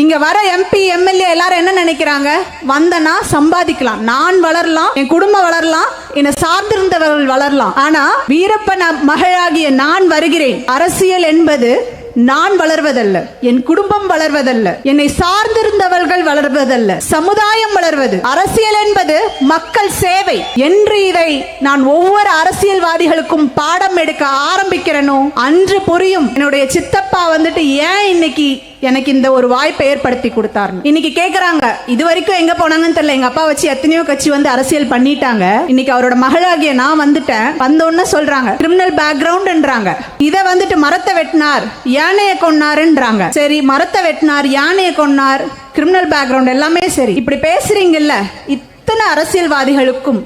இங்க வர MP MLA எல்லாரும் என்ன நினைக்கிறாங்க? வந்தனா சம்பாதிக்கலாம். நான் வளரலாம் என் குடும்பம் வளரலாம் என்னை சார்ந்திருந்தவர்கள் வளரலாம். ஆனா வீரப்பன மகளாகிய நான் வருகிறேன். அரசியல் என்பது நான் வளர்வதல்ல என் குடும்பம் வளர்வதல்ல என்னை சார்ந்திருந்தவர்கள் வளர்வதல்ல சமுதாயம் வளர்வது. அரசியல் என்பது மக்கள் சேவை. என்று இதை நான் ஒவ்வொரு அரசியல்வாதிகளுக்கும் பாடம் எடுக்க ஆரம்பிக்கிறேனோ அன்று புரியும். என்னுடைய சித்தப்ப வந்துட்டு ஏன் இன்னைக்கு எனக்கு இந்த ஒரு வாய்ப்பை ஏற்படுத்தி கொடுத்தாரு இன்னைக்கு கேக்குறாங்க இது வரைக்கும் எங்க போனாங்கன்னு தெரியல. எங்க அப்பா வச்சு எத்தனையோ கட்சி வந்து அரசியல் பண்ணிட்டாங்க. இன்னைக்கு அவரோட மகளாகிய நான் வந்துட்டேன். வந்தோன்னு சொல்றாங்க கிரிமினல் பேக்ரவுண்ட்ன்றாங்க இத வந்துட்டு மரத்தை வெட்டினார் யானையை கொன்னாருன்றாங்க. சரி மரத்தை வெட்டினார் யானையை கொன்னார் கிரிமினல் பேக்ரவுண்ட் எல்லாமே சரி. இப்படி பேசுறீங்கல்ல இத்தனை அரசியல்வாதிகளுக்கும்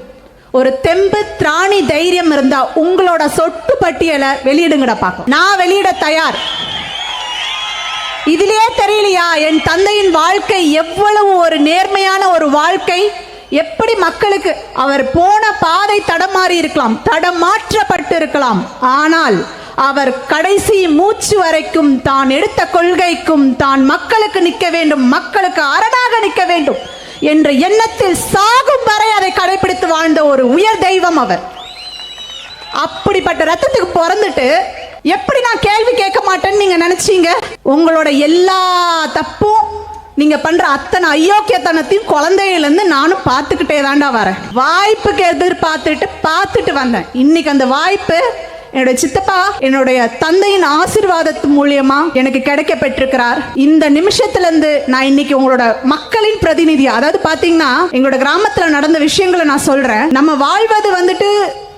ஒரு தெம்பு திராணி தைரியம் இருந்தா உங்களோட சொட்டு பட்டியலை வெளியிடுங்கடா பார்க்க நான் வெளியிட தயார். இதிலே தெரியலையா? என் தந்தையின் வாழ்க்கை எவ்வளவு ஒரு நேர்மையான ஒரு வாழ்க்கை. எப்படி மக்களுக்கு அவர் போன பாதை தடமாறி இருக்கலாம் தடமாற்றப்பட்டு இருக்கலாம் ஆனால் அவர் கடைசி மூச்சு வரைக்கும் தான் எடுத்த கொள்கைக்கும் தான் மக்களுக்கு நிற்க வேண்டும் மக்களுக்கு அரணாக நிற்க வேண்டும் என்ற எண்ணத்தில் சாகும் வரை அதை கடைபிடித்து வாழ்ந்த ஒரு உயர் தெய்வம் அவர். அப்படிப்பட்ட ரத்தத்துக்கு பிறந்துட்டு எப்படி நான் கேள்வி கேட்க மாட்டேன்னு நீங்க நினைச்சீங்க? உங்களோட எல்லா தப்பும் நீங்க பண்ற அத்தனை அயோக்கியத்தனத்தையும் குழந்தையில இருந்து நானும் பார்த்துக்கிட்டே தாண்டா வரேன். வாய்ப்புக்கு எதிர்பார்த்துட்டு பார்த்துட்டு வந்தேன். இன்னைக்கு அந்த வாய்ப்பு என்னுடைய சித்தப்பா என்னுடைய தந்தையின் ஆசீர்வாதத்து மூலியமா எனக்கு கிடைக்க பெற்றிருக்கிறார் இந்த நிமிஷத்துல இருந்து நான் இன்னைக்கு உங்களோட மக்களின் பிரதிநிதி அதாவது பாத்தீங்கன்னா எங்களோட கிராமத்துல நடந்த விஷயங்களை நான் சொல்றேன். நம்ம வாழ்வது வந்துட்டு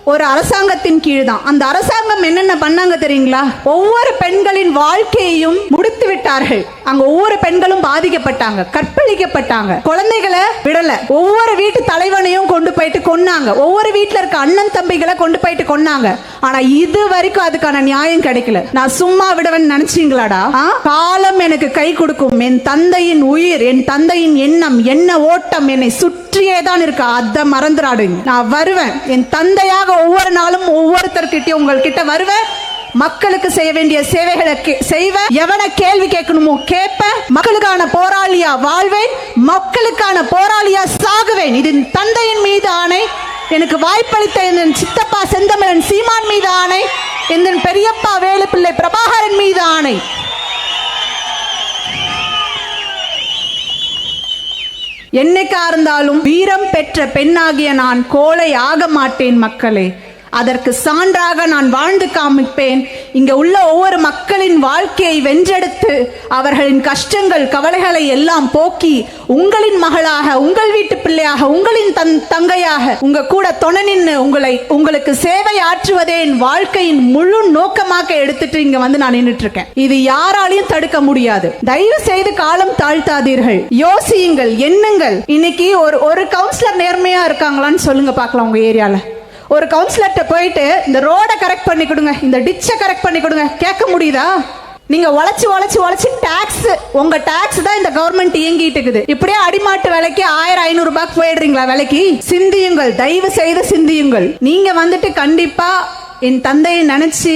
ஒரு அரசாங்கத்தின் கீழ் தான் அந்த அரசாங்கம் என்னென்ன பண்ணாங்க தெரியுங்களா? ஒவ்வொரு பெண்களின் வாழ்க்கையையும் முடித்து விட்டார்கள் அங்க ஒவ்வொரு பெண்களும் பாதிக்கப்பட்டாங்க கற்பழிக்கப்பட்டாங்க. குழந்தைகளை விடல. ஒவ்வொரு வீட்டு தலைவனையும் கொண்டு போயிட்டு கொன்னாங்க. ஒவ்வொரு வீட்டுல இருக்க அண்ணன் தம்பிகளை கொண்டு போயிட்டு கொன்னாங்க. ஆனா இது வரைக்கும் அதுக்கான நியாயம் கிடைக்கல. நான் சும்மா விடுவேன்னு நினைச்சீங்களாடா? ஆ? காலம் எனக்கு கை கொடுக்கும். என் தந்தையின் உயிர் என் தந்தையின் எண்ணம் என்ன ஓட்டம் என்னை சுற்றியே தான் இருக்கு. அதை மறந்துடாடுங்க நான் வருவேன். என் தந்தையாக ஒவ்வொரு நாளும் ஒவ்வொருத்தர்கிட்டயும் உங்கள்கிட்ட வருவேன். மக்களுக்கு செய்ய வேண்டிய சேவைகளை கே- செய்வேன் எவனை கேள்வி கேட்கணுமோ கேட்பேன் மக்களுக்கான போராளியா வாழ்வேன் மக்களுக்கான போராளியா சாகுவேன். இது தந்தையின் மீது ஆணை எனக்கு வாய்ப்பளித்த என் சித்தப்பா செந்தமிழன் சீமான் மீது ஆணை என் பெரியப்பா வேலுப்பிள்ளை பிரபாகரன் மீது ஆணை. என்னைக்கா இருந்தாலும் வீரம் பெற்ற பெண்ணாகிய நான் கோலை ஆக மாட்டேன் மக்களே. அதற்கு சான்றாக நான் வாழ்ந்து காமிப்பேன். இங்க உள்ள ஒவ்வொரு மக்களின் வாழ்க்கையை வென்றெடுத்து அவர்களின் கஷ்டங்கள் கவலைகளை எல்லாம் போக்கி உங்களின் மகளாக உங்கள் வீட்டு பிள்ளையாக உங்களின் தன் தங்கையாக உங்க கூட துணை நின்று உங்களை உங்களுக்கு சேவை ஆற்றுவதே என் வாழ்க்கையின் முழு நோக்கமாக எடுத்துட்டு இங்க வந்து நான் நின்றுட்டு இருக்கேன் இது யாராலையும் தடுக்க முடியாது. தயவு செய்து காலம் தாழ்த்தாதீர்கள். யோசியுங்கள் எண்ணுங்கள். இன்னைக்கு ஒரு ஒரு கவுன்சிலர் நேர்மையா இருக்காங்களான்னு சொல்லுங்க பார்க்கலாம் உங்க ஏரியால. ஒரு கவுன்சிலர்கிட்ட போயிட்டு இந்த ரோடை கரெக்ட் பண்ணி கொடுங்க இந்த டிச்சை கரெக்ட் பண்ணி கொடுங்க. கேட்க முடியுதா? நீங்க உழைச்சி உழைச்சி உழைச்சி டாக்ஸ் உங்க டாக்ஸ் தான் இந்த கவர்மெண்ட் இயங்கிட்டு இருக்குது. இப்படியே அடிமாட்டு விலைக்கு ஆயிரம் ஐநூறு ரூபாய்க்கு போயிடுறீங்களா விலைக்கு? சிந்தியுங்கள் தயவு செய்து சிந்தியுங்கள். நீங்க வந்துட்டு கண்டிப்பா என் தந்தையை நினைச்சு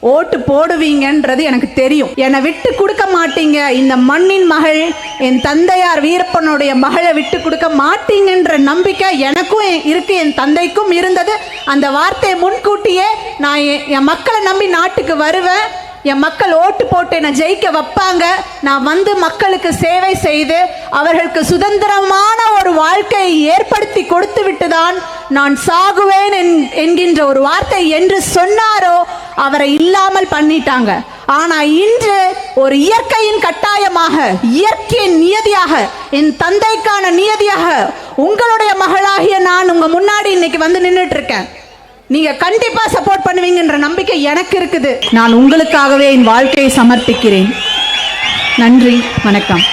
ஓட்டு போடுவீங்கன்றது எனக்கு தெரியும். என்னை விட்டு கொடுக்க மாட்டீங்க. இந்த மண்ணின் மகள் என் தந்தையார் வீரப்பனுடைய மகளை விட்டு கொடுக்க மாட்டீங்கன்ற நம்பிக்கை எனக்கும் இருக்கு என் தந்தைக்கும் இருந்தது. அந்த வார்த்தையை முன்கூட்டியே நான் என் மக்களை நம்பி நாட்டுக்கு வருவேன். என் மக்கள் ஓட்டு போட்டு என்னை ஜெயிக்க வைப்பாங்க. நான் வந்து மக்களுக்கு சேவை செய்து அவர்களுக்கு சுதந்திரமான ஒரு வாழ்க்கையை ஏற்படுத்தி கொடுத்து விட்டுதான் நான் சாகுவேன் என்- என்கின்ற ஒரு வார்த்தை என்று சொன்னாரோ அவரை இல்லாமல் பண்ணிட்டாங்க. ஆனா இன்று ஒரு இயற்கையின் கட்டாயமாக இயற்கையின் நியதியாக என் தந்தைக்கான நியதியாக உங்களுடைய மகளாகிய நான் உங்க முன்னாடி இன்னைக்கு வந்து நின்றுட்டு இருக்கேன். நீங்க கண்டிப்பா சப்போர்ட் பண்ணுவீங்கன்ற நம்பிக்கை எனக்கு இருக்குது. நான் உங்களுக்காகவே என் வாழ்க்கையை சமர்ப்பிக்கிறேன். நன்றி வணக்கம்.